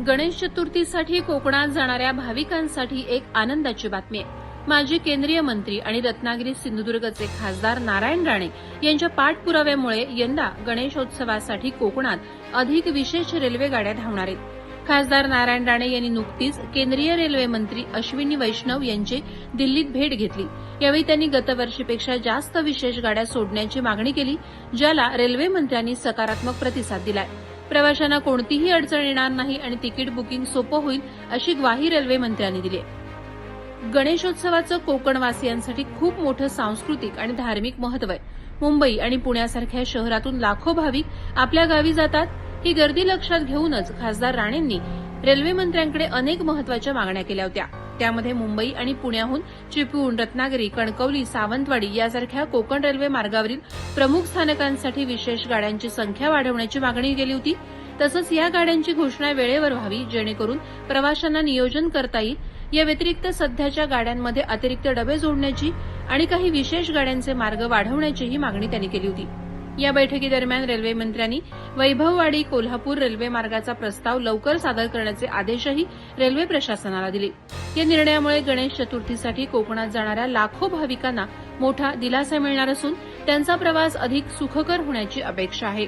गणेश चतुर्थीसाठी कोकणात जाणाऱ्या भाविकांसाठी एक आनंदाची बातमी आहे. माजी केंद्रीय मंत्री आणि रत्नागिरी सिंधुदुर्गचे खासदार नारायण राणे यांच्या पाठपुराव्यामुळे यंदा गणेशोत्सवासाठी कोकणात अधिक विशेष रेल्वे गाड्या धावणार आहेत. खासदार नारायण राणे यांनी नुकतीच केंद्रीय रेल्वे मंत्री अश्विनी वैष्णव यांची दिल्लीत भेट घेतली. यावेळी त्यांनी गतवर्षीपेक्षा जास्त विशेष गाड्या सोडण्याची मागणी केली ज्याला रेल्वे मंत्र्यांनी सकारात्मक प्रतिसाद दिलाय. प्रवाशांना कोणतीही अडचण येणार नाही आणि तिकीट बुकिंग सोपं होईल अशी ग्वाही रेल्वे मंत्र्यांनी दिली. गणेशोत्सवाचं कोकणवासियांसाठी खूप मोठं सांस्कृतिक आणि धार्मिक महत्त्व आहे. मुंबई आणि पुण्यासारख्या शहरातून लाखो भाविक आपल्या गावी जातात ही गर्दी लक्षात घेऊनच खासदार राणेंनी रेल्वे मंत्र्यांकडे अनेक महत्त्वाच्या मागण्या केल्या होत्या. त्यामध्ये मुंबई आणि पुण्याहून चिपळूण रत्नागिरी कणकवली सावंतवाडी यासारख्या कोकण रेल्वे मार्गावरील प्रमुख स्थानकांसाठी विशेष गाड्यांची संख्या वाढवण्याची मागणी केली होती. तसंच या गाड्यांची घोषणा वेळेवर व्हावी जेणेकरून प्रवाशांना नियोजन करता येईल. या व्यतिरिक्त सध्याच्या गाड्यांमध्ये अतिरिक्त डबे जोडण्याची आणि काही विशेष गाड्यांचे मार्ग वाढवण्याचीही मागणी त्यांनी केली होती. या बैठकीदरम्यान रेल्वे मंत्र्यांनी वैभववाडी कोल्हापूर रेल्वे मार्गाचा प्रस्ताव लवकर सादर करण्याचे आदेशही रेल्वे प्रशासनाला दिले. या निर्णयामुळे गणेश चतुर्थीसाठी कोकणात जाणाऱ्या लाखो भाविकांना मोठा दिलासा मिळणार असून त्यांचा प्रवास अधिक सुखकर होण्याची अपेक्षा आहे.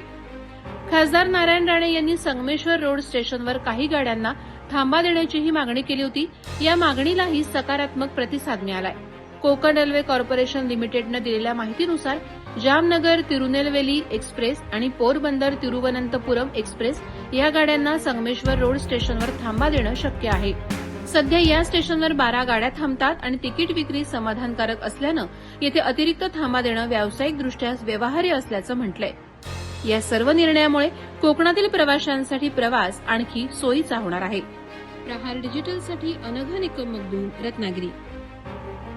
खासदार नारायण राणे यांनी संगमेश्वर रोड स्टेशनवर काही गाड्यांना थांबा देण्याचीही मागणी केली होती. या मागणीलाही सकारात्मक प्रतिसाद मिळाला आहे कोकण रेल्वे कॉर्पोरेशन लिमिटेडनं दिलेल्या माहितीनुसार जामनगर तिरुनेलवेली एक्सप्रेस आणि पोरबंदर तिरुवनंतपुरम एक्सप्रेस या गाड्यांना संगमेश्वर रोड स्टेशनवर थांबा देणं शक्य आहे. सध्या या स्टेशनवर बारा गाड्या थांबतात आणि तिकीट विक्री समाधानकारक असल्यानं येथे अतिरिक्त थांबा देणं व्यावसायिकदृष्ट्या व्यवहार्य असल्याचं म्हटलंय. या सर्व निर्णयामुळे कोकणातील प्रवाशांसाठी प्रवास आणखी सोयीचा होणार आहे. प्रहार डिजिटलसाठी अनघ निकम मगदूम रत्नागिरी.